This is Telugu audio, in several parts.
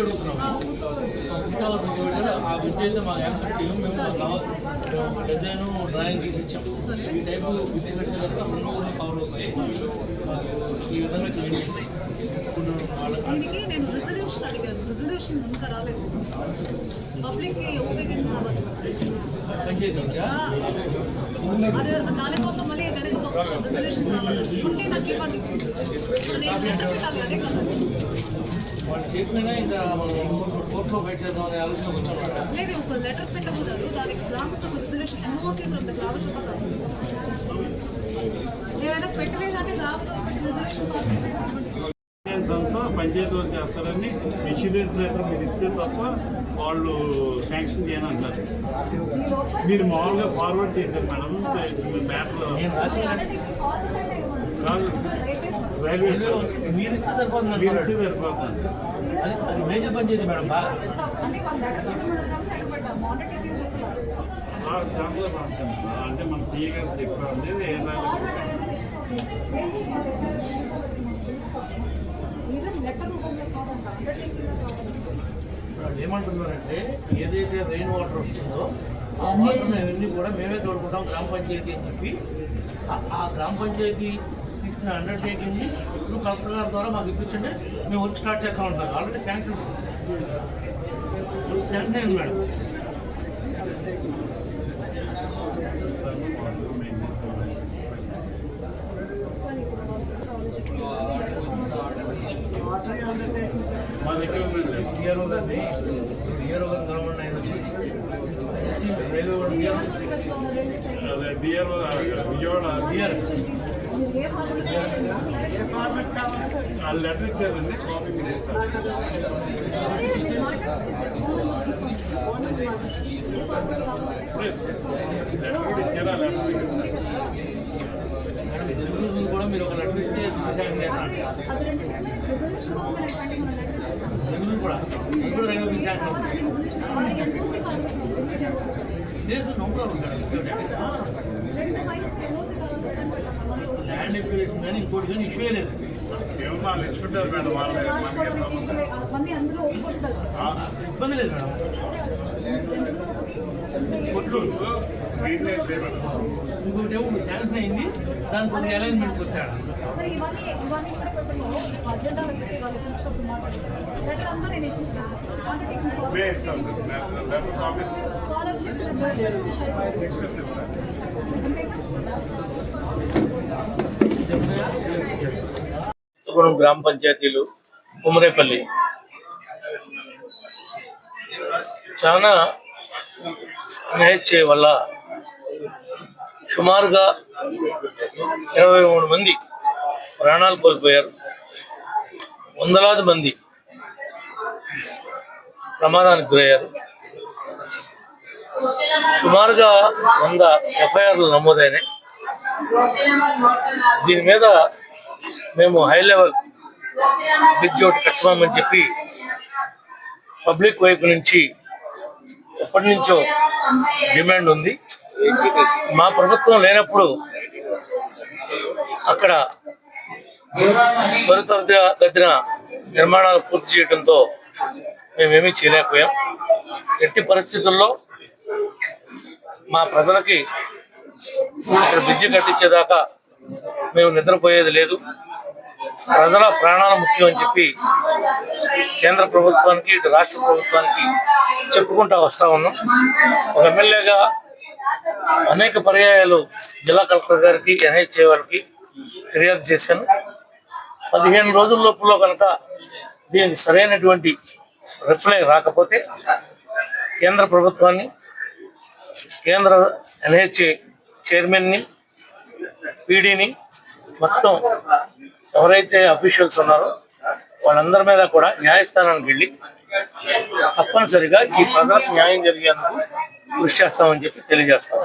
విద్య అడుగుతున్నాము విద్య ఆ విద్య అయితే మాకు యాక్సెప్ట్ చేయం మేము డిజైన్ డ్రాయింగ్ తీసి ఇచ్చాం ఈ టైపు విద్య పెట్టిన తర్వాత రెండు ఊళ్ళు కవర్ అవుతాయి ఈ విధంగా చేంజ్ అవుతాయి నేను రిజర్వేషన్ అడిగాను రిజర్వేషన్ ఇంకా రాలేదు పబ్లిక్ ఉపయోగం కావాలి. అదే దానికోసం మళ్ళీ రిజర్వేషన్ కావాలి ఉంటే నాకు ఇవ్వండి. నేను అదే కదా. వాళ్ళు చెప్పినా ఇంకా కోర్టులో పెట్టేద్దాం అనే ఆలోచన వచ్చాం లేదు ఒక లెటర్ పెట్టకూడదు. దానికి గ్రామ సభ రిజర్వేషన్ ఎన్ఓసీ ఫ్రమ్ ద ఏమైనా పెట్టలేదంటే రిజర్వేషన్ పాస్ చేసి అంతా చేస్తారని ఇన్సూరెన్స్ లెటర్ మీరు ఇస్తే తప్ప వాళ్ళు శాంక్షన్ చేయని అంటారు మీరు వస్తే మీరు మామూలుగా ఫార్వర్డ్ చేశారు మేడం మ్యాప్లో రైల్వే మీరు ఇస్తే సరిపోతుంది మీరు అనుకున్నాడు. ఇస్తే సరిపోతుంది. అది మేజర్ పంచాయతీ మేడం అంటే దాంట్లో మన టీఏ గారు చెప్పారు ఏ వాళ్ళు ఏమంటున్నారంటే ఏదైతే రెయిన్ వాటర్ వస్తుందో ఆ వాటర్ అవన్నీ కూడా మేమే తోడుకుంటాం గ్రామ పంచాయతీ అని చెప్పి ఆ- ఆ గ్రామ పంచాయతీ తీసుకున్న అండర్టేకింగ్ ఇప్పుడు కలెక్టర్ గారి ద్వారా మాకు ఇప్పించండి. మేము వర్క్ స్టార్ట్ చేస్తా ఉంటాం ఆల్రెడీ శాంక్షన్ శాంక్షన్ అయింది మేడం మా దగ్గర ఉందండి ఇయర్ ఉందండి ఇయర్ ఒక గవర్నమెంట్ ఆయన బియర్ బియర్ లెటర్ ఇచ్చారండి కాపీ మీరు ఇస్తారు. లెటర్ కూడా ఇచ్చారు లెటర్ కూడా మీరు ఒక లెటర్ ఇస్తే కూడా కూడా ల్యాండ్ ఎక్విరేషన్ కానీ ఇంకోటి కానీ ఇష్యూ లేదు. ఇబ్బంది లేదు మేడం. కొట్లు ఇంకోటి ఏమో శాంక్షన్ అయింది దాని కొంచెం అలైన్మెంట్ వచ్చాడు గ్రామ పంచాయతీలు కుమరేపల్లి చాలా నేర్చే వల్ల సుమారుగా ఇరవై మూడు మంది ప్రాణాలు కోల్పోయారు. వందలాది మంది ప్రమాదానికి గురయ్యారు. సుమారుగా వంద ఎఫ్ఐఆర్లు నమోదైనాయి. దీని మీద మేము హై లెవెల్ బ్రిడ్జ్ ఒకటి కట్టమని చెప్పి పబ్లిక్ వైపు నుంచి ఎప్పటి నుంచో డిమాండ్ ఉంది. మా ప్రభుత్వం లేనప్పుడు అక్కడ త్వరితగతిన నిర్మాణాలు పూర్తి చేయడంతో మేమేమీ చేయలేకపోయాం. ఎట్టి పరిస్థితుల్లో మా ప్రజలకి ఇక్కడ బ్రిడ్జి కట్టించేదాకా మేము నిద్రపోయేది లేదు. ప్రజల ప్రాణాలు ముఖ్యం అని చెప్పి కేంద్ర ప్రభుత్వానికి ఇటు రాష్ట్ర ప్రభుత్వానికి చెప్పుకుంటా వస్తా ఉన్నాం. ఒక ఎమ్మెల్యేగా అనేక పర్యాయాలు జిల్లా కలెక్టర్ గారికి ఎన్హెచ్ఏ వారికి ఫిర్యాదు చేశాను. పదిహేను రోజుల లోపల కనుక దీనికి సరైనటువంటి రిప్లై రాకపోతే కేంద్ర ప్రభుత్వాన్ని కేంద్ర ఎన్హెచ్ఏ చైర్మన్ని పీడీని మొత్తం ఎవరైతే అఫీషియల్స్ ఉన్నారో వాళ్ళందరి మీద కూడా న్యాయస్థానానికి వెళ్ళి తప్పనిసరిగా ఈ ప్రజలకు న్యాయం జరిగేందుకు కృషి చేస్తామని చెప్పి తెలియజేస్తాం.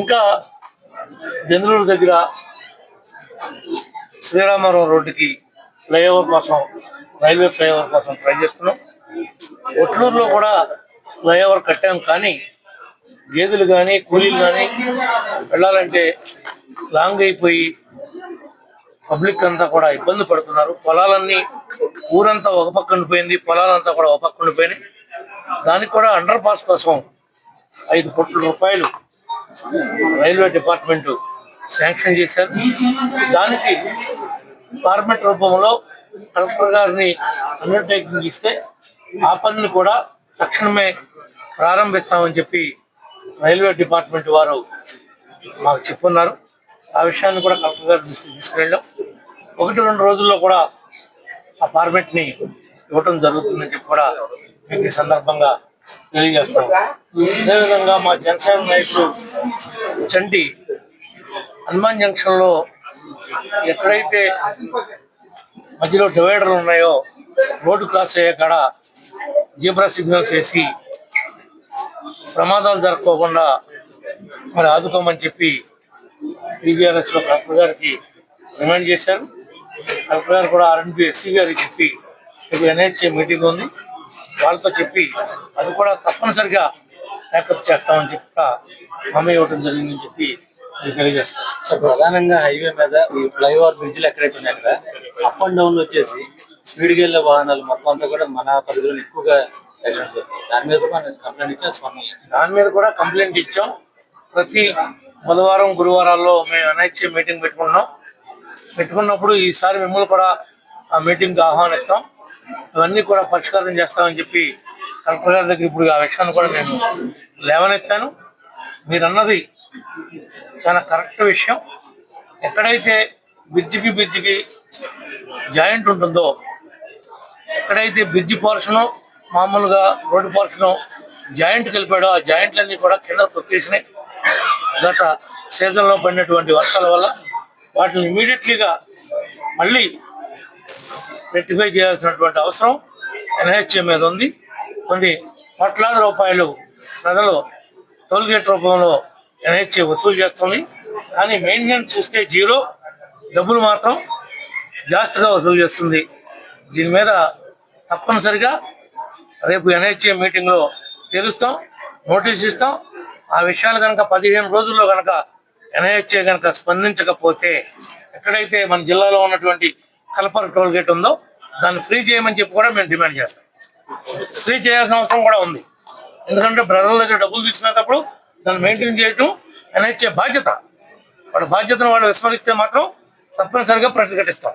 ఇంకా బెంగళూరు దగ్గర శ్రీరామవరం రోడ్డుకి ఫ్లైఓవర్ కోసం రైల్వే ఫ్లైఓవర్ కోసం ట్రై చేస్తున్నాం. ఒట్లూరులో కూడా ఫ్లైఓవర్ కట్టాం కానీ గేదెలు కానీ కూలీలు కానీ వెళ్ళాలంటే లాంగ్ అయిపోయి పబ్లిక్ అంతా కూడా ఇబ్బంది పడుతున్నారు. పొలాలన్నీ ఊరంతా ఒక పక్క ఉండిపోయింది పొలాలంతా కూడా ఒక పక్క ఉండిపోయినాయి. దానికి కూడా అండర్ పాస్ కోసం ఐదు కోట్ల రూపాయలు రైల్వే డిపార్ట్మెంట్ శాంక్షన్ చేశారు. దానికి ఫార్మెట్ రూపంలో కలెక్టర్ గారిని అండర్టేకింగ్ ఇస్తే ఆ పనిని కూడా తక్షణమే ప్రారంభిస్తామని చెప్పి రైల్వే డిపార్ట్మెంట్ వారు మాకు చెప్పున్నారు. ఆ విషయాన్ని కూడా కలెక్టర్ గారి దృష్టికి తీసుకెళ్ళాం. ఒకటి రెండు రోజుల్లో కూడా ఆ ఫార్మెట్ని ఇవ్వటం జరుగుతుందని చెప్పి కూడా మీకు ఈ సందర్భంగా తెలియజేస్తాం. అదేవిధంగా మా జనసేన నాయకుడు చంటి హనుమాన్ జంక్షన్లో ఎక్కడైతే మధ్యలో డివైడర్లు ఉన్నాయో రోడ్డు క్రాస్ అయ్యే కాడ జీబ్రా సిగ్నల్స్ వేసి ప్రమాదాలు జరగకోకుండా మరి ఆదుకోమని చెప్పి టీజీఆర్ఎస్లో కలెక్టర్ గారికి రిమైండ్ చేశారు. కలెక్టర్ గారు కూడా ఆర్ఎన్బి ఎస్సీ గారికి చెప్పి రేపు ఎన్హెచ్ఏ మీటింగ్ ఉంది. వాళ్ళతో చెప్పి అది కూడా తప్పనిసరిగా మేకప్ చేస్తామని చెప్పి హామీ ఇవ్వడం జరిగిందని చెప్పి సో ప్రధానంగా హైవే మీద ఈ ఫ్లైఓవర్ బ్రిడ్జ్లు ఎక్కడైతే ఉన్నాయి అక్కడ అప్ అండ్ డౌన్ వచ్చేసి స్పీడ్కి వెళ్ళే వాహనాలు మొత్తం అంతా కూడా మన పరిధిలో ఎక్కువగా దాని మీద కూడా కంప్లైంట్ ఇచ్చాం స్పందన. దాని మీద కూడా కంప్లైంట్ ఇచ్చాం. ప్రతి బుధవారం గురువారాల్లో మేము ఎన్హెచ్ఏ మీటింగ్ పెట్టుకున్నాం. పెట్టుకున్నప్పుడు ఈసారి మిమ్మల్ని కూడా ఆ మీటింగ్కి ఆహ్వానిస్తాం. ఇవన్నీ కూడా పరిష్కారం చేస్తామని చెప్పి కలెక్టర్ గారి దగ్గర ఇప్పుడు ఆ విషయాన్ని కూడా నేను లేవనెత్తాను. మీరన్నది చాలా కరెక్ట్ విషయం. ఎక్కడైతే బ్రిడ్జికి బ్రిడ్జికి జాయింట్ ఉంటుందో ఎక్కడైతే బ్రిడ్జి పోర్షను మామూలుగా రోడ్డు పోర్షను జాయింట్ కలిపాడో ఆ జాయింట్లన్నీ కూడా కింద తొక్కేసినాయి. గత సీజన్లో పడినటువంటి వర్షాల వల్ల వాటిని ఇమీడియట్లీగా మళ్ళీ రెక్టిఫై చేయాల్సినటువంటి అవసరం ఎన్హెచ్ఏ మీద ఉంది. కొన్ని కోట్లాది రూపాయలు ప్రజలు టోల్గేట్ రూపంలో ఎన్హెచ్ఏ వసూలు చేస్తుంది. కానీ మెయింటెనెన్స్ చూస్తే జీరో డబ్బులు మాత్రం జాస్తిగా వసూలు చేస్తుంది. దీని మీద తప్పనిసరిగా రేపు ఎన్హెచ్ఏ మీటింగ్లో తెలుస్తాం నోటీస్ ఇస్తాం. ఆ విషయాలు కనుక పదిహేను రోజుల్లో కనుక ఎన్ఐహెచ్ఏ కనుక స్పందించకపోతే ఎక్కడైతే మన జిల్లాలో ఉన్నటువంటి కల్పర్ టోల్ గేట్ ఉందో దాన్ని ఫ్రీ చేయమని చెప్పి కూడా మేము డిమాండ్ చేస్తాం. ఫ్రీ చేయాల్సిన అవసరం కూడా ఉంది. ఎందుకంటే బ్రదర్ల దగ్గర డబ్బులు తీసుకునేటప్పుడు దాన్ని మెయింటైన్ చేయటం ఎన్హెచ్ఏ బాధ్యత. వాళ్ళ బాధ్యతను వాళ్ళు విస్మరిస్తే మాత్రం తప్పనిసరిగా ప్రతిఘటిస్తాం.